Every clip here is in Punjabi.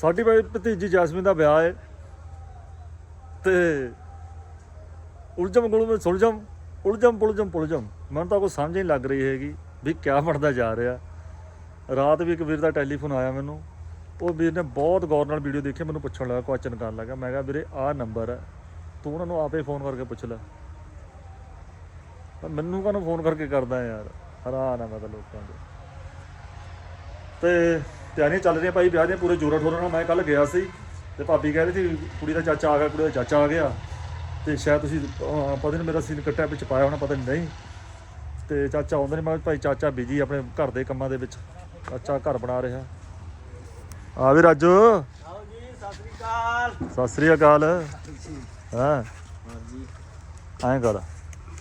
ਸਾਡੀ ਭਾਈ ਭਤੀਜੀ ਜੈਸਮੀਨ ਦਾ ਵਿਆਹ ਹੈ ਤੇ ਉਲਝਮ ਗੁਲਮ ਸੁਲਝਮ, ਉਲਝਮ ਪੁਲਝਮ ਪੁਲਝਮ। ਮੈਨੂੰ ਤਾਂ ਕੋਈ ਸਮਝ ਨਹੀਂ ਲੱਗ ਰਹੀ ਹੈਗੀ ਵੀ ਕਿਆ ਬਣਦਾ ਜਾ ਰਿਹਾ। ਰਾਤ ਵੀ ਇੱਕ ਵੀਰ ਦਾ ਟੈਲੀਫੋਨ ਆਇਆ ਮੈਨੂੰ। ਉਹ ਵੀਰ ਨੇ ਬਹੁਤ ਗੌਰ ਨਾਲ ਵੀਡੀਓ ਦੇਖੀ, ਮੈਨੂੰ ਪੁੱਛਣ ਲੱਗਾ ਕੁਐਸਚਨ ਕਰਨ ਲੱਗਾ। ਮੈਂ ਕਿਹਾ, ਵੀਰੇ, ਆਹ ਨੰਬਰ ਹੈ ਤੂੰ ਉਹਨਾਂ ਨੂੰ ਆਪੇ ਫੋਨ ਕਰਕੇ ਪੁੱਛ ਲੈ। ਪਰ ਮੈਨੂੰ ਕਾਹਨੂੰ ਫੋਨ ਕਰਕੇ ਕਰਦਾ ਯਾਰ? ਹੈਰਾਨ ਆ ਮੈਂ ਤਾਂ ਲੋਕਾਂ ਦੇ ਤੇ ਤਿਆਰੀਆਂ ਚੱਲ ਰਹੀਆਂ ਭਾਈ ਵਿਆਹ ਦੀਆਂ ਪੂਰੇ ਜੋਰਾਂ ਠੋਰਾਂ ਨਾਲ ਮੈਂ ਕੱਲ ਗਿਆ ਸੀ ਤੇ ਭਾਬੀ ਕਹਿ ਰਹੀ ਸੀ ਕੁੜੀ ਦਾ ਚਾਚਾ ਆ ਗਿਆ ਕੁੜੀ ਦਾ ਚਾਚਾ ਆ ਗਿਆ ਤੇ ਸ਼ਾਇਦ ਤੁਸੀਂ ਅਹ, ਪਤਾ ਨਹੀਂ ਮੇਰਾ ਸੀਨ ਕੱਟਿਆ ਵਿੱਚ ਪਾਇਆ ਹੋਣਾ ਪਤਾ ਨਹੀਂ ਨਹੀਂ। ਤੇ ਚਾਚਾ ਆਉਂਦੇ ਨੇ ਮੈਂ ਕਿਹਾ ਭਾਈ ਚਾਚਾ ਬਿਜ਼ੀ ਆਪਣੇ ਘਰ ਦੇ ਕੰਮਾਂ ਦੇ ਵਿੱਚ ਚਾਚਾ ਘਰ ਬਣਾ ਰਿਹਾ। ਆ ਵੀ ਰਾਜੂ। ਆਓ ਜੀ ਸਤਿ ਸ੍ਰੀ ਅਕਾਲ। ਸਤਿ ਸ੍ਰੀ ਅਕਾਲ। ਹਾਂ? ਹਾਂ ਜੀ। ਐਂ ਕਰ।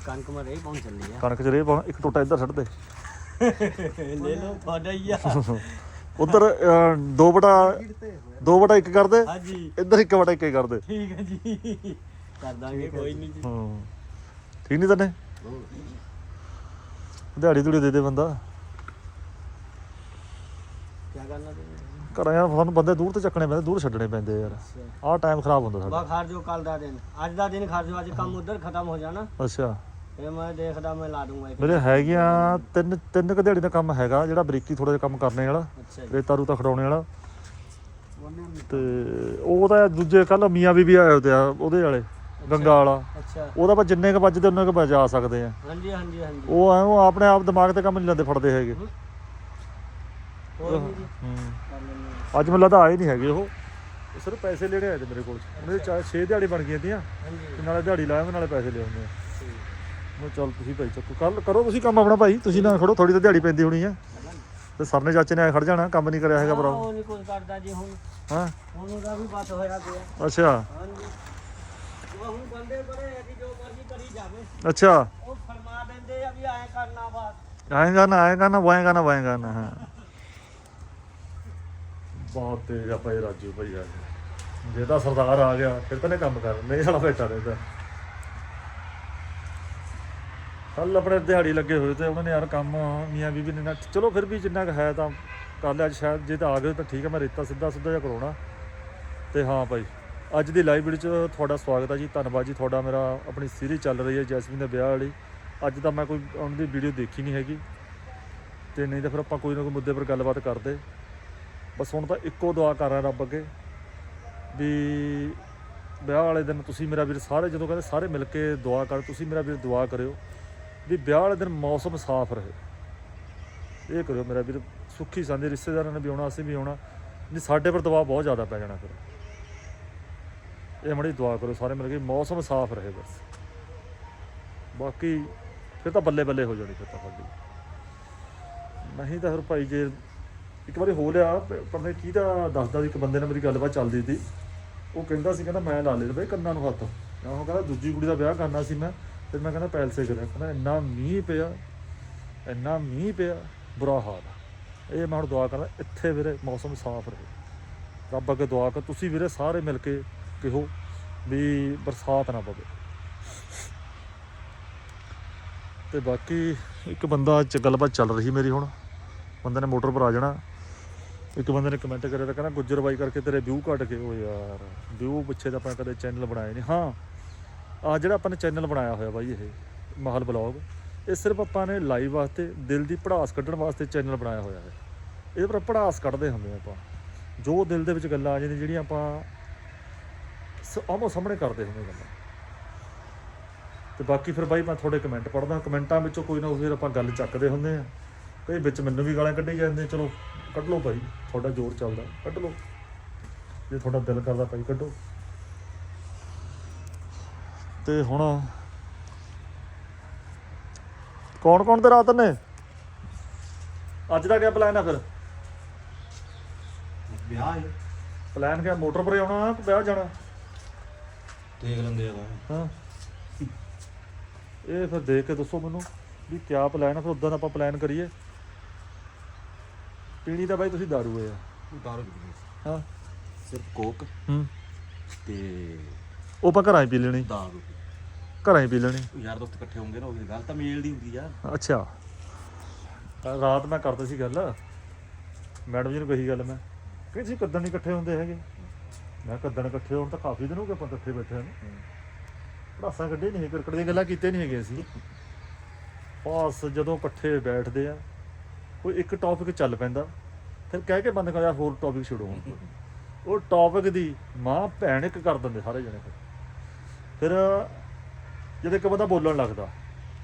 ਕਣਕ ਮਰੇ ਪਹੁੰਚ ਚੱਲੀ ਆ। ਕਣਕ ਚ ਰੇ ਇੱਕ ਟੋਟਾ ਇੱਧਰ ਛੱਡ ਦੇ। ਲੈ ਲਓ ਤੁਹਾਡਾ ਹੀ ਆ। ਉਧਰ ਦੋ ਬਟਾ ਦੋ ਬਟਾ ਇੱਕ ਕਰ ਦੇ ਹਾਂਜੀ। ਇੱਧਰ ਇੱਕ ਬਟਾ ਇੱਕ ਹੀ ਕਰ ਦੇ ਠੀਕ ਹੈ ਜੀ। ਕਰ ਦਾਂਗੇ ਕੋਈ ਨਹੀਂ ਜੀ। ਹਾਂ। ਠੀਕ ਨਹੀਂ ਤਨੇ ਦਿਹਾੜੀ ਦੂੜੀ ਦੇ ਦੇ ਬੰਦਾ। ਕੀ ਕਰਨਾ ਤੇ ਘਰਾਂ ਯਾਰ ਸਾਨੂੰ ਬੰਦੇ ਦੂਰ ਤੇ ਚੱਕਣੇ ਪੈਂਦੇ ਦੂਰ ਛੱਡਣੇ ਪੈਂਦੇ ਯਾਰ। ਆਹ ਟਾਈਮ ਖਰਾਬ ਹੁੰਦਾ ਸਾਡਾ ਬਾ ਖਰ ਜੋ ਕੱਲ ਦਾ ਦਿਨ। ਅੱਜ ਦਾ ਦਿਨ ਖਰ ਜੋ ਅੱਜ ਕੰਮ ਉਧਰ ਖਤਮ ਹੋ ਜਾਣਾ। ਅੱਛਾ। ਫਿਰ ਮੈਂ ਦੇਖਦਾ ਮੈਂ ਲਾ ਦੂੰਗਾ ਇੱਕ ਮੇਰੇ ਹੈਗੀਆਂ ਤਿੰਨ ਤਿੰਨ ਕੁ ਦਿਹਾੜੀ ਦਾ ਕੰਮ ਹੈਗਾ ਜਿਹੜਾ ਬਰੀਕੀ ਥੋੜਾ ਜਿਹਾ ਕੰਮ ਕਰਨੇ ਵਾਲਾ ਅੱਛਾ ਜੀ। ਰੇਤਾ ਰੂਤਾ ਖੜਾਉਣੇ ਵਾਲਾ। ਤੇ ਉਹ ਤਾਂ ਦੂਜੇ ਕੱਲ ਮੀਆਂ ਬੀਬੀ ਆਏ ਹੋਤੇ ਆ ਉਹਦੇ ਵਾਲੇ ਗੰਗਾ ਵਾਲਾ। ਅੱਛਾ। ਉਹਦਾ ਆਪਾਂ ਜਿੰਨੇ ਕ ਵੱਜਦੇ ਉਹਨਾਂ ਕ ਬਚਾ ਸਕਦੇ ਆ। ਹਾਂਜੀ ਹਾਂਜੀ ਹਾਂਜੀ। ਉਹ ਐ ਉਹ ਆਪਣੇ ਆਪ ਦਿਮਾਗ ਤੇ ਕੰਮ ਨਹੀਂ ਲੈਂਦੇ ਫੜਦੇ ਹੈਗੇ। ਕੋਈ ਨਹੀਂ ਜੀ ਹੂੰ। ਕਰ ਲੈਂਦੇ ਹਾਂ। ਅੱਜ ਮੈਨੂੰ ਲੱਗਦਾ ਆਏ ਨਹੀਂ ਹੈਗੇ ਉਹ। ਸਿਰਫ ਪੈਸੇ ਲੈਣੇ ਆਏ ਤੇ ਮੇਰੇ ਕੋਲ। ਮੇਰੇ ਚਾਰ 6 ਦਿਹਾੜੀ ਬਣ ਗਈਆਂ ਤੀਆਂ ਹਾਂਜੀ। ਤੇ ਨਾਲੇ ਦਿਹਾੜੀ ਲਾਇਆ ਨਾਲੇ ਪੈਸੇ ਲਿਆਉਂਦੇ ਆ। ਮੈਂ ਚੱਲ ਤੁਸੀਂ ਭਾਈ ਚੱਕੋ ਕੱਲ ਕਰੋ ਤੁਸੀਂ ਕੰਮ ਆਪਣਾ ਭਾਈ ਤੁਸੀਂ ਨਾ ਖੜੋ ਥੋੜੀ ਤਾਂ ਦਿਹਾੜੀ ਪੈਂਦੀ ਹੋਣੀ ਆ। ਤੇ ਸਰਨੇ ਚਾਚੇ ਨੇ ਐ ਖੜ ਜਾਣਾ ਕੰਮ ਨਹੀਂ ਕਰਿਆ ਹੈਗਾ ਭਰਾ। ਉਹ ਨਹੀਂ ਕੁਝ ਕਰਦਾ ਜੀ ਹੁਣ। ਹਾਂ? ਹੁਣ ਉਹਦਾ ਵੀ ਬਾਤ ਹੋਇਆ ਪਿਆ। ਅੱਛਾ। ਹਾਂਜੀ। ਹੁਣ ਬੰਦੇ ਬੜੇ ਹੈ ਕਿ ਜੋ ਮਰਜ਼ੀ ਕਰੀ ਜਾਵੇ। ਅੱਛਾ। ਉਹ ਫਰਮਾ ਦਿੰਦੇ ਆ ਵੀ ਐ ਕਰਨਾ ਬਸ। ਆਏਗਾ ਨਾ ਆਏਗਾ ਨਾ ਵਾਏਗਾ ਨਾ ਵਾਏਗਾ ਨਾ ਹਾਂ। ਬਹੁਤ ਤੇਜ਼ ਆ ਭਾਈ ਰਾਜੂ ਭਾਈ ਯਾਰ ਜੇ ਤਾਂ ਸਰਦਾਰ ਆ ਗਿਆ ਫਿਰ ਤਾਂ ਨੇ ਕੰਮ ਕਰ ਨਹੀਂ ਸਾਲਾ ਬੈਠਾ ਰਹਿੰਦਾ। ਕੱਲ ਆਪਣੇ ਦਿਹਾੜੀ ਲੱਗੇ ਹੋਏ ਤੇ ਉਹਨਾਂ ਨੇ ਯਾਰ ਕੰਮ ਮੀਆਂ ਬੀਬੀ ਨੇ ਨਾ ਚਲੋ ਫਿਰ ਵੀ ਜਿੰਨਾ ਕੁ ਹੈ ਤਾਂ ਕਰ ਲਿਆ ਅੱਜ ਸ਼ਾਇਦ ਜੇ ਤਾਂ ਆ ਗਏ ਤਾਂ ਠੀਕ ਹੈ, ਮੈਂ ਰੇਤਾ ਸਿੱਧਾ ਸਿੱਧਾ ਜਿਹਾ ਕਰਾਉਣਾ। ਤੇ ਹਾਂ ਭਾਈ, ਅੱਜ ਦੀ ਲਾਈਵ ਵੀਡੀਓ 'ਚ ਤੁਹਾਡਾ ਸਵਾਗਤ ਹੈ ਜੀ, ਧੰਨਵਾਦ ਜੀ ਤੁਹਾਡਾ ਮੇਰਾ, ਆਪਣੀ ਸੀਰੀਜ਼ ਚੱਲ ਰਹੀ ਹੈ ਜੈਸਮੀਨ ਦੇ ਵਿਆਹ ਵਾਲੀ। ਅੱਜ ਤਾਂ ਮੈਂ ਕੋਈ ਉਹਨਾਂ ਦੀ ਵੀਡੀਓ ਦੇਖੀ ਨਹੀਂ ਹੈਗੀ। ਤੇ ਨਹੀਂ ਤਾਂ ਫਿਰ ਆਪਾਂ ਕੋਈ ਨਾ ਕੋਈ ਮੁੱਦੇ ਪਰ ਗੱਲਬਾਤ ਕਰਦੇ। ਬਸ ਹੁਣ ਤਾਂ ਇੱਕੋ ਦੁਆ ਕਰ ਰਿਹਾ ਰੱਬ ਅੱਗੇ, ਵੀ ਵਿਆਹ ਵਾਲੇ ਦਿਨ ਤੁਸੀਂ ਮੇਰਾ ਵੀਰ ਸਾਰੇ, ਜਦੋਂ ਕਹਿੰਦੇ ਸਾਰੇ ਮਿਲ ਕੇ ਦੁਆ ਕਰ, ਤੁਸੀਂ ਮੇਰਾ ਵੀਰ ਦੁਆ ਕਰਿਓ। ਵੀ ਵਿਆਹ ਵਾਲੇ ਦਿਨ ਮੌਸਮ ਸਾਫ਼ ਰਹੇ। ਇਹ ਕਰਿਓ ਮੇਰਾ ਵੀਰ, ਸੁੱਖੀ ਸਾਂਝੇ ਰਿਸ਼ਤੇਦਾਰਾਂ ਨੇ ਵੀ ਆਉਣਾ, ਅਸੀਂ ਵੀ ਆਉਣਾ। ਨਹੀਂ, ਸਾਡੇ ਪਰ ਦਬਾਅ ਬਹੁਤ ਜ਼ਿਆਦਾ ਪੈ ਜਾਣਾ ਫਿਰ। ਇਹ ਮੜੀ ਦੁਆ ਕਰੋ ਸਾਰੇ ਮਿਲ ਕੇ, ਮੌਸਮ ਸਾਫ਼ ਰਹੇ ਬਸ। ਬਾਕੀ ਫਿਰ ਤਾਂ ਬੱਲੇ ਬੱਲੇ ਹੋ ਜਾਣੀ ਫਿਰ ਤਾਂ ਸਾਡੀ। ਨਹੀਂ ਤਾਂ ਫਿਰ ਭਾਈ ਜੇ ਇੱਕ ਵਾਰੀ ਹੋ ਲਿਆ ਪਰ ਪਤਾ ਕੀ ਦਾ ਦੱਸਦਾ ਸੀ ਇੱਕ ਬੰਦੇ ਨਾਲ ਮੇਰੀ ਗੱਲਬਾਤ ਚੱਲਦੀ ਸੀ। ਉਹ ਕਹਿੰਦਾ ਸੀ, ਕਹਿੰਦਾ ਮੈਂ ਲਾ ਲਏ ਬਈ ਕੰਨਾਂ ਨੂੰ ਹੱਥ। ਮੈਂ ਉਹ ਕਹਿੰਦਾ, ਦੂਜੀ ਕੁੜੀ ਦਾ ਵਿਆਹ ਕਰਨਾ ਸੀ ਮੈਂ। ਫਿਰ ਮੈਂ ਕਹਿੰਦਾ ਪੈਲਸੇ ਕਰਿਆ ਕਹਿੰਦਾ ਇੰਨਾ ਮੀਂਹ ਪਿਆ, ਇੰਨਾ ਮੀਂਹ ਪਿਆ, ਬੁਰਾ ਹਾਲ ਇਹ ਮੈਂ ਹੁਣ ਦੁਆ ਕਰਦਾ, ਇੱਥੇ ਵੀਰੇ ਮੌਸਮ ਸਾਫ਼ ਰਹੇ। ਰੱਬ ਅੱਗੇ ਦੁਆ ਕਰ, ਤੁਸੀਂ ਵੀਰੇ ਸਾਰੇ ਮਿਲ ਕੇ ਕਿਹੋ ਵੀ ਬਰਸਾਤ ਨਾ ਪਵੇ। ਤੇ ਬਾਕੀ ਇੱਕ ਬੰਦਾ ਚ ਗੱਲਬਾਤ ਚੱਲ ਰਹੀ ਮੇਰੀ ਹੁਣ। ਬੰਦੇ ਨੇ ਮੋਟਰ ਪਰ ਆ ਜਾਣਾ। ਇੱਕ ਬੰਦੇ ਨੇ ਕਮੈਂਟ ਕਰਿਆ ਤਾਂ ਕਹਿੰਦਾ, ਗੁੱਜਰ ਬਾਈ ਕਰਕੇ ਤੇਰੇ ਵਿਊ ਘਟ ਗਏ ਓ ਯਾਰ ਵਿਊ ਪਿੱਛੇ ਤਾਂ ਆਪਾਂ ਕਦੇ ਚੈਨਲ ਬਣਾਏ ਨਹੀਂ ਹਾਂ ਆ ਜਿਹੜਾ ਆਪਾਂ ਨੇ ਚੈਨਲ ਬਣਾਇਆ ਹੋਇਆ ਬਾਈ ਇਹ, ਮਹਲ ਬਲੌਗ, ਇਹ ਸਿਰਫ ਆਪਾਂ ਨੇ ਲਾਈਵ ਵਾਸਤੇ, ਦਿਲ ਦੀ ਪੜਾਸ ਕੱਢਣ ਵਾਸਤੇ ਚੈਨਲ ਬਣਾਇਆ ਹੋਇਆ ਹੈ। ਇਹਦੇ ਪਰ ਪੜਾਸ ਕੱਢਦੇ ਹੁੰਦੇ ਆਪਾਂ। ਜੋ ਦਿਲ ਦੇ ਵਿੱਚ ਗੱਲਾਂ ਆ ਜਾਂਦੀਆਂ, ਜਿਹੜੀਆਂ ਆਪਾਂ ਸ- ਆਮੋ ਸਾਹਮਣੇ ਕਰਦੇ ਹੁੰਦੇ ਗੱਲਾਂ। ਤੇ ਬਾਕੀ ਫਿਰ ਬਾਈ ਮੈਂ ਤੁਹਾਡੇ ਕਮੈਂਟ ਪੜ੍ਹਦਾ, ਕਮੈਂਟਾਂ ਵਿੱਚੋਂ ਕੋਈ ਨਾ ਕੋਈ ਫਿਰ ਆਪਾਂ ਗੱਲ ਚੱਕਦੇ ਹੁੰਦੇ ਆ ਕਈ ਵਿੱਚ ਮੈਨੂੰ ਵੀ ਗਾਲਾਂ ਕੱਢੀ ਜਾਂਦੇ ਚਲੋ ਕੱਢ ਲਓ ਭਾਈ ਤੁਹਾਡਾ ਜ਼ੋਰ ਚੱਲਦਾ, ਕੱਢ ਲਓ। ਜੇ ਤੁਹਾਡਾ ਦਿਲ ਕਰਦਾ ਭਾਈ ਕੱਢੋ। ਤੇ ਹੁਣ ਕੌਣ ਕੌਣ ਤੇ ਰਾਤ ਨੇ? ਅੱਜ ਦਾ ਕਿਆ ਪਲਾਨ ਆ ਫਿਰ? ਵਿਆਹ ਹੈ। ਪਲਾਨ ਕਿਆ ਮੋਟਰ ਪਰ ਆਉਣਾ ਕਿ ਵਿਆਹ ਜਾਣਾ? ਦੇਖ ਲੈਂਦੇ ਆ ਹਾਂ। ਇਹ ਫਿਰ ਦੇਖ ਕੇ ਦੱਸੋ ਮੈਨੂੰ ਵੀ ਕਿਆ ਪਲਾਨ ਆ ਫਿਰ ਉਦਾਂ ਦਾ ਆਪਾਂ ਪਲਾਨ ਕਰੀਏ। ਪੀਣੀ ਤਾਂ ਬਾਈ ਤੁਸੀਂ ਦਾਰੂ ਹੈ। ਦਾਰੂ ਹਾਂ। ਸਿਰਫ ਕੋਕ ਹੂੰ। ਤੇ ਉਹ ਆਪਾਂ ਘਰਾਂ ਹੀ ਪੀ ਲੈਣੀ। ਦਾਰੂ ਘਰਾਂ ਹੀ ਪੀ ਲੈਣੀ। ਯਾਰ ਦੋਸਤ ਇਕੱਠੇ ਹੋਣਗੇ ਨਾ ਉਹ ਗੱਲ ਤਾਂ ਮੇਲ ਦੀ ਹੁੰਦੀ ਆ। ਅੱਛਾ। ਰਾਤ ਮੈਂ ਕਰਦਾ ਸੀ ਗੱਲ। ਮੈਡਮ ਜੀ ਨੂੰ ਕਹੀ ਗੱਲ ਮੈਂ। ਕਿ ਜੀ ਕੱਦਣ ਨਹੀਂ ਇਕੱਠੇ ਹੁੰਦੇ ਹੈਗੇ। ਮੈਂ ਕੱਦਣ ਇਕੱਠੇ ਹੋਣ ਤਾਂ ਕਾਫੀ ਦਿਨ ਹੋ ਗਏ ਆਪਾਂ ਇਕੱਠੇ ਬੈਠੇ ਨੇ। ਪੜਾਸਾਂ ਕੱਢੇ ਨਹੀਂ ਕ੍ਰਿਕਟ ਦੀਆਂ ਗੱਲਾਂ ਕੀਤੇ ਨਹੀਂ ਹੈਗੇ ਅਸੀਂ ਬਸ ਜਦੋਂ ਇਕੱਠੇ ਬੈਠਦੇ ਆ ਕੋਈ ਇੱਕ ਟੌਪਿਕ ਚੱਲ ਪੈਂਦਾ ਫਿਰ ਕਹਿ ਕੇ ਬੰਦ ਕਰ ਯਾਰ ਹੋਰ ਟੌਪਿਕ ਛੱਡੋ ਹੁਣ। ਉਹ ਟੌਪਿਕ ਦੀ ਮਾਂ ਭੈਣ ਇੱਕ ਕਰ ਦਿੰਦੇ ਸਾਰੇ ਜਣੇ ਫਿਰ। ਫਿਰ ਜਦ ਇੱਕ ਬੰਦਾ ਬੋਲਣ ਲੱਗਦਾ,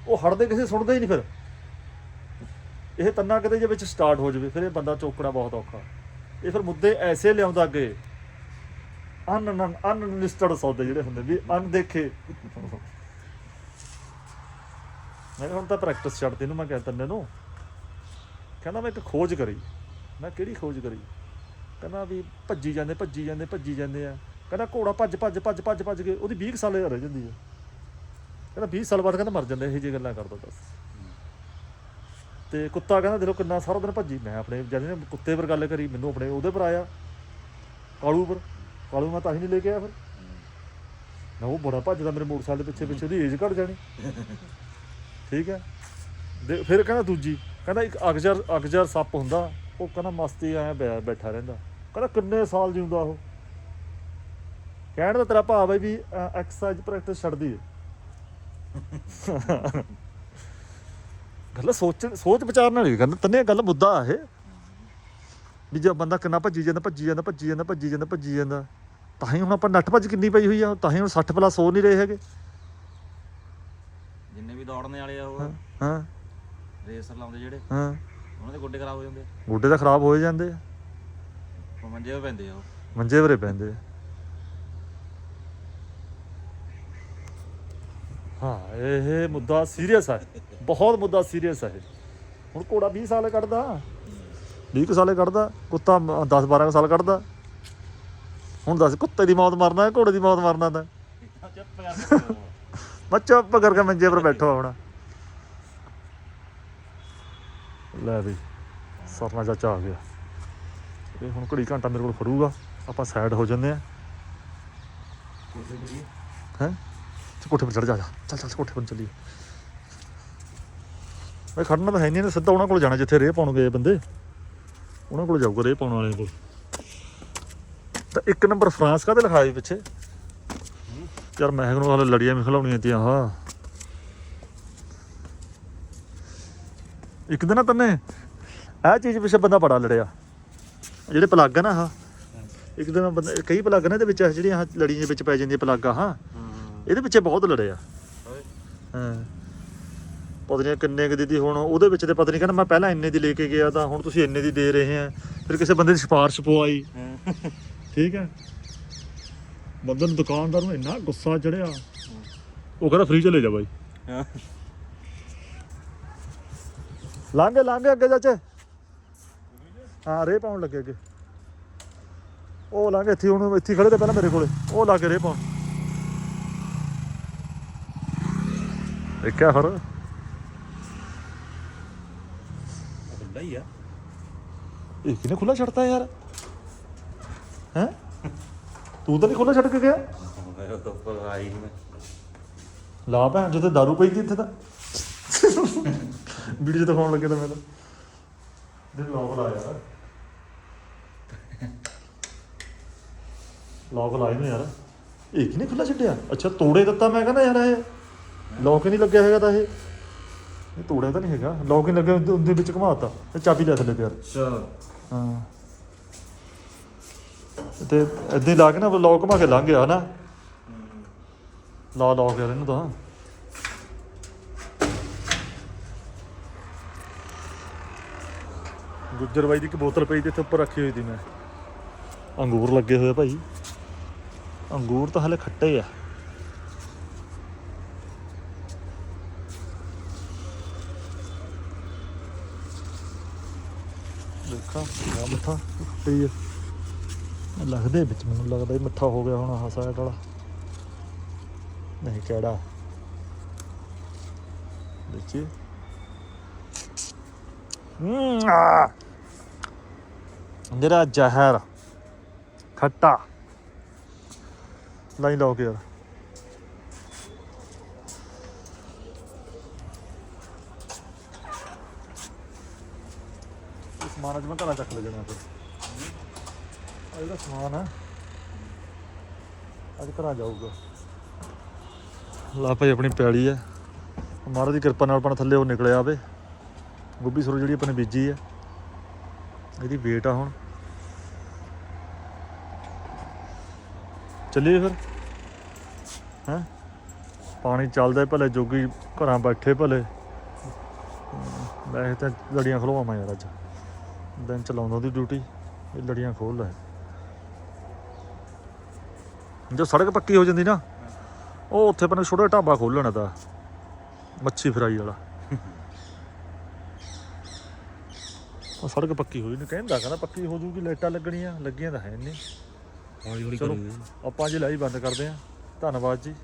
ਉਹ ਹੜਦੇ ਕਿਸੇ, ਸੁਣਦਾ ਹੀ ਨਹੀਂ ਫਿਰ। ਇਹ ਤੰਨਾ ਕਿਤੇ ਜੇ ਵਿੱਚ ਸਟਾਰਟ ਹੋ ਜਾਵੇ, ਫਿਰ ਇਹ ਬੰਦਾ ਚੋਕਣਾ ਬਹੁਤ ਔਖਾ। ਇਹ ਫਿਰ ਮੁੱਦੇ ਐਸੇ ਲਿਆਉਂਦਾ ਅੱਗੇ। ਅਨ ਅਨਲਿਸਟਡ ਸੌਦੇ ਜਿਹੜੇ ਹੁੰਦੇ ਵੀ ਅਣਦੇਖੇ ਮੈਂ ਹੁਣ ਤਾਂ ਪ੍ਰੈਕਟਿਸ ਛੱਡ ਨੂੰ ਮੈਂ ਕਹਿ ਤੰਨੇ ਨੂੰ। ਕਹਿੰਦਾ ਮੈਂ ਇੱਕ ਖੋਜ ਕਰੀ। ਮੈਂ ਕਿਹੜੀ ਖੋਜ ਕਰੀ? ਕਹਿੰਦਾ ਵੀ ਭੱਜੀ ਜਾਂਦੇ ਭੱਜੀ ਜਾਂਦੇ ਭੱਜੀ ਜਾਂਦੇ ਆ। ਕਹਿੰਦਾ ਘੋੜਾ ਭੱਜ ਭੱਜ ਭੱਜ ਭੱਜ ਭੱਜ ਕੇ ਉਹਦੀ 20 ਕੁ ਸਾਲ ਰਹਿ ਜਾਂਦੀ ਹੈ ਕਹਿੰਦਾ 20 ਸਾਲ ਬਾਅਦ ਕਹਿੰਦਾ ਮਰ ਜਾਂਦਾ ਇਹ ਜਿਹੀ ਗੱਲਾਂ ਕਰਦਾ ਦੱਸ ਤੇ ਕੁੱਤਾ ਕਹਿੰਦਾ, ਦੇਖੋ ਕਿੰਨਾ ਸਾਰਾ ਦਿਨ ਭੱਜੀ, ਮੈਂ ਆਪਣੇ ਜਦ ਨੇ ਕੁੱਤੇ ਪਰ ਗੱਲ ਕਰੀ, ਮੈਨੂੰ ਆਪਣੇ ਉਹਦੇ ਪਰ ਆਇਆ, ਕਾਲੂ ਪਰ। ਕਾਲੂ ਮੈਂ ਤਾਂ ਹੀ ਨਹੀਂ ਲੈ ਕੇ ਆਇਆ ਫਿਰ। ਨਾ ਉਹ ਬੜਾ ਭੱਜਦਾ ਮੇਰੇ ਮੋਟਰਸਾਈਕਲ ਦੇ ਪਿੱਛੇ ਪਿੱਛੇ ਉਹਦੀ ਏਜ ਘਟ ਜਾਣੀ। ਠੀਕ ਹੈ? ਦੇ ਫਿਰ ਕਹਿੰਦਾ ਦੂਜੀ, ਕਹਿੰਦਾ ਇੱਕ ਅਗਜਰ ਅਗਜਰ ਸੱਪ ਹੁੰਦਾ, ਉਹ ਕਹਿੰਦਾ ਮਸਤੀ ਆਇਆ ਬੈਠਾ ਰਹਿੰਦਾ। ਕਹਿੰਦਾ ਕਿੰਨੇ ਸਾਲ ਜਿਉਂਦਾ ਉਹ। ਕਹਿਣ ਦਾ ਤੇਰਾ ਭਾਵ ਹੈ ਵੀ ਐਕਸਰਸਾਈਜ਼ ਪ੍ਰੈਕਟਿਸ ਛੱਡਦੀ ਹੈ। ਗੱਲ ਸੋਚ ਸੋਚ ਵਿਚਾਰਨ ਵਾਲੀ ਗੱਲ ਤੰਨੇ ਗੱਲ ਮੁੱਦਾ ਆ ਇਹ। ਵੀ ਜੇ ਬੰਦਾ ਕਿੰਨਾ ਭੱਜੀ ਜਾਂਦਾ ਭੱਜੀ ਜਾਂਦਾ ਭੱਜੀ ਜਾਂਦਾ ਭੱਜੀ ਜਾਂਦਾ ਭੱਜੀ ਜਾਂਦਾ ਤਾਂ ਹੀ ਹੁਣ ਆਪਾਂ ਨੱਠ ਭੱਜ ਕਿੰਨੀ ਪਈ ਹੋਈ ਆ ਤਾਂ ਹੀ ਹੁਣ 60 ਪਲੱਸ ਹੋ ਨਹੀਂ ਰਹੇ ਹੈਗੇ। ਜਿੰਨੇ ਵੀ ਦੌੜਨੇ ਵਾਲੇ ਆ ਉਹ ਹਾਂ ਹਾਂ। ਰੇਸਰ ਲਾਉਂਦੇ ਜਿਹੜੇ ਹਾਂ। ਉਹਨਾਂ ਦੇ ਗੋਡੇ ਖਰਾਬ ਹੋ ਜਾਂਦੇ ਗੋਡੇ ਤਾਂ ਖਰਾਬ ਹੋਏ ਜਾਂਦੇ ਆ। ਮੰਜੇ ਪੈਂਦੇ ਆ ਉਹ। ਮੰਜੇ ਵਰੇ ਪੈਂਦੇ ਆ। ਹਾਂ ਇਹ ਮੁੱਦਾ ਸੀਰੀਅਸ ਹੈ ਬਹੁਤ ਮੁੱਦਾ ਸੀਰੀਅਸ ਹੈ ਇਹ। ਹੁਣ ਘੋੜਾ 20 ਸਾਲ ਕੱਢਦਾ। 20 ਕੁ ਸਾਲੇ ਕੱਢਦਾ ਕੁੱਤਾ 10 12 ਸਾਲ ਕੱਢਦਾ। ਹੁਣ ਦੱਸ ਕੁੱਤੇ ਦੀ ਮੌਤ ਮਰਨਾ ਹੈ ਘੋੜੇ ਦੀ ਮੌਤ ਮਰਨਾ ਤਾਂ? ਚੁੱਪ ਕਰ ਮੈਂ ਚੁੱਪ ਕਰਕੇ ਮੰਜੇ ਪਰ ਬੈਠੋ ਹੁਣ। ਲੈ ਵੀ ਸਰਨਾ ਚਾਚਾ ਆ ਗਿਆ। ਇਹ ਹੁਣ ਘੜੀ ਘੰਟਾ ਮੇਰੇ ਕੋਲ ਖੜੂਗਾ। ਆਪਾਂ ਸਾਈਡ ਹੋ ਜੰਨੇ ਆ। ਹੈ? ਕੋਠੇ ਪਰ ਚੜ ਜਾ ਜਾ। ਚੱਲ ਚੱਲ, ਕੋਠੇ ਪਰ ਚੱਲੀਏ। ਮੈਂ ਖੜਨਾ ਤਾਂ ਹੈ ਨਹੀਂ ਇਹਨੇ, ਸਿੱਧਾ ਉਹਨਾਂ ਕੋਲ ਜਾਣਾ ਜਿੱਥੇ ਰੇਹ ਪਾਉਣ ਗਏ ਬੰਦੇ। ਉਹਨਾਂ ਕੋਲ ਜਾਊਗਾ ਰੇਹ ਪਾਉਣ ਵਾਲਿਆਂ ਕੋਲ। ਤਾਂ ਇੱਕ ਨੰਬਰ ਫਰਾਂਸ ਕਾਹਦੇ ਲਿਖਾਇਆ ਪਿੱਛੇ? ਯਾਰ, ਮੈਂ ਨੂੰ ਹਾਲੇ ਲੜੀਆਂ ਵੀ ਖਿਲਾਉਣੀਆਂ ਤੀਆਂ ਹਾਂ ਇੱਕ ਦਿਨ ਨਾ ਤੰਨੇ ਇਹ ਚੀਜ਼ ਪਿੱਛੇ ਬੰਦਾ ਬੜਾ ਲੜਿਆ। ਜਿਹੜੇ ਪਲੱਗ ਆ ਨਾ ਆਹ। ਇੱਕ ਦਿਨ ਬੰਦਾ, ਕਈ ਪਲੱਗ ਨੇ ਇਹਦੇ ਵਿੱਚ ਜਿਹੜੀਆਂ ਲੜੀਆਂ ਦੇ ਵਿੱਚ ਪੈ ਜਾਂਦੀਆਂ ਪਲੱਗ ਆ ਹਾਂ ਇਹਦੇ ਪਿੱਛੇ ਬਹੁਤ ਲੜਿਆ ਹਾਂ। ਪਤਾ ਨਹੀਂ ਕਿੰਨੇ ਕੁ ਦੀ ਦੀ ਹੁਣ ਉਹਦੇ ਵਿੱਚ ਤੇ ਪਤਾ ਨਹੀਂ ਕਹਿੰਦਾ ਮੈਂ ਪਹਿਲਾਂ ਇੰਨੇ ਦੀ ਲੈ ਕੇ ਗਿਆ ਤਾਂ ਹੁਣ ਤੁਸੀਂ ਇੰਨੇ ਦੀ ਦੇ ਰਹੇ ਆ। ਫਿਰ ਕਿਸੇ ਬੰਦੇ ਦੀ ਸਿਫਾਰਿਸ਼ ਪਵਾਈ। ਠੀਕ ਹੈ ਬੰਦੇ ਨੂੰ ਦੁਕਾਨਦਾਰ ਨੂੰ ਇੰਨਾ ਗੁੱਸਾ ਚੜਿਆ। ਉਹ ਕਹਿੰਦਾ ਫ੍ਰੀ ਚ ਲੈ ਜਾ ਬਾਈ। ਲਾਂਗੇ ਲਾਂਗੇ ਅੱਗੇ ਚਾਚੇ ਹਾਂ ਰੇ ਪਾਉਣ ਲੱਗੇ ਅੱਗੇ। ਉਹ ਲਾਂਗੇ ਇੱਥੇ ਹੁਣ ਇੱਥੇ ਖੜੇ ਤੇ ਪਹਿਲਾਂ ਮੇਰੇ ਕੋਲੇ। ਉਹ ਲਾ ਕੇ ਰੇ ਪਾਉਣ। ਦੇਖਿਆ ਫਿਰ ਖੁੱਲਾ ਹੀ ਆ ਇਹ ਕਿਨੇ ਖੁੱਲਾ ਛੱਡਤਾ ਯਾਰ ਹੈ ਤੂੰ ਤਾਂ ਨਹੀਂ ਖੁੱਲਾ ਛੱਡ ਕੇ ਗਿਆ ਮੈਂ ਤਾਂ ਉੱਪਰ ਆਈ ਮੈਂ ਲਾ ਭੈਣ ਜਦੋਂ ਦਾਰੂ ਪਈ ਦੀ ਇੱਥੇ ਤਾਂ ਵੀਡੀਓ ਦਿਖਾਉਣ ਲੱਗੇ ਤਾਂ ਮੈਂ ਤਾਂ ਦੇ ਲੌਕ ਲਾ ਯਾਰ ਲੌਕ ਲਾਈ ਨੂੰ ਯਾਰ ਇਹ ਕਿਨੇ ਖੁੱਲਾ ਛੱਡਿਆ ਅੱਛਾ ਤੋੜੇ ਦਿੱਤਾ ਮੈਂ ਕਹਿੰਦਾ ਯਾਰ ਇਹ ਲੌਕ ਹੀ ਨਹੀਂ ਲੱਗਿਆ ਹੈਗਾ ਤਾਂ ਇਹ। ਇਹ ਤੋੜਿਆ ਤਾਂ ਨਹੀਂ ਹੈਗਾ। ਲੌਕ ਹੀ ਲੱਗਿਆ ਉਹਦੇ- ਉਹਦੇ ਵਿੱਚ ਘੁਮਾਤਾ। ਤੇ ਚਾਬੀ ਲੈ ਥੱਲੇ ਪਿਆਰ ਅੱਛਾ। ਹਾਂ। ਤੇ ਏਦਾਂ ਹੀ ਲਾ ਕੇ ਨਾ ਲੌਕ ਘੁਮਾ ਕੇ ਲੰਘ ਗਿਆ ਨਾ ਲਾ ਲਾ ਕੇ ਇਹਨੂੰ ਤਾਂ। ਗੁੱਜਰ ਬਾਈ ਦੀ ਇੱਕ ਬੋਤਲ ਪਈ ਤੇ ਇੱਥੇ ਉੱਪਰ ਰੱਖੀ ਹੋਈ ਸੀ ਮੈਂ। ਅੰਗੂਰ ਲੱਗੇ ਹੋਏ ਆ ਭਾਈ। ਅੰਗੂਰ ਤਾਂ ਹਲੇ ਖੱਟੇ ਆ ਦੇਖਾਂ ਆ ਮਿੱਠਾ ਆ। ਲੱਗਦੇ ਵਿੱਚ, ਮੈਨੂੰ ਲੱਗਦਾ ਇਹ ਮਿੱਠਾ ਹੋ ਗਿਆ ਹੁਣ ਆਹ ਸਾਈਡ ਵਾਲਾ। ਨਹੀਂ, ਕਿਹੜਾ? ਦੇਖੀ ਹੂੰ ਜ਼ਹਿਰ। ਖੱਟਾ। ਲਾਈ ਲਾਓ ਯਾਰ। ਇਸ ਮਾਨਜ ਮੈਂ ਘਰਾਂ ਚੱਕ ਲੈ ਜਾਣਾ ਫਿਰ। ਆ ਜਿਹੜਾ ਸਮਾਨ ਆ ਅੱਜ ਘਰਾਂ ਜਾਊਗਾ। ਲਾ ਭਾਈ ਆਪਣੀ ਪੈਲੀ ਆ ਮਹਾਰਾਜ ਦੀ ਕਿਰਪਾ ਨਾਲ ਆਪਣਾ ਥੱਲੇ ਉਹ ਨਿਕਲਿਆ ਆਵੇ। ਗੋਭੀ ਸਰੋਂ ਜਿਹੜੀ ਆਪਾਂ ਨੇ ਬੀਜੀ ਆ ਇਹਦੀ ਵੇਟ ਆ ਹੁਣ। ਚੱਲੀਏ ਫਿਰ। ਹੈਂ? ਪਾਣੀ ਚੱਲਦਾ ਭਲੇ, ਜੋਗੀ ਘਰਾਂ ਬੈਠੇ ਭਲੇ। ਵੈਸੇ ਤਾਂ ਲੜੀਆਂ ਖਲਵਾਵਾਂ ਯਾਰ ਅੱਜ। ਦਿਨ ਚਲਾਉਂਦਾ ਉਹਦੀ ਡਿਊਟੀ ਇਹ ਲੜੀਆਂ ਖੋਲ ਲੈ। ਜੋ ਸੜਕ ਪੱਕੀ ਹੋ ਜਾਂਦੀ ਨਾ ਉਹ ਉੱਥੇ ਪਰ ਛੋਟਾ ਢਾਬਾ ਖੋਲਣਾ ਤਾਂ ਮੱਛੀ ਫਰਾਈ ਵਾਲਾ। ਉਹ ਸੜਕ ਪੱਕੀ ਹੋਈ ਨਹੀਂ ਕਹਿੰਦਾ ਕਹਿੰਦਾ ਪੱਕੀ ਹੋ ਜੂਗੀ ਲਾਈਟਾਂ ਲੱਗਣੀਆਂ ਲੱਗੀਆਂ ਤਾਂ ਹੈ ਨਹੀਂ। ਹੌਲੀ ਹੌਲੀ ਚਲੋ ਕਰੂਗੇ ਆਪਾਂ ਜੀ ਲਾਈ ਬੰਦ ਕਰਦੇ ਹਾਂ। ਧੰਨਵਾਦ ਜੀ।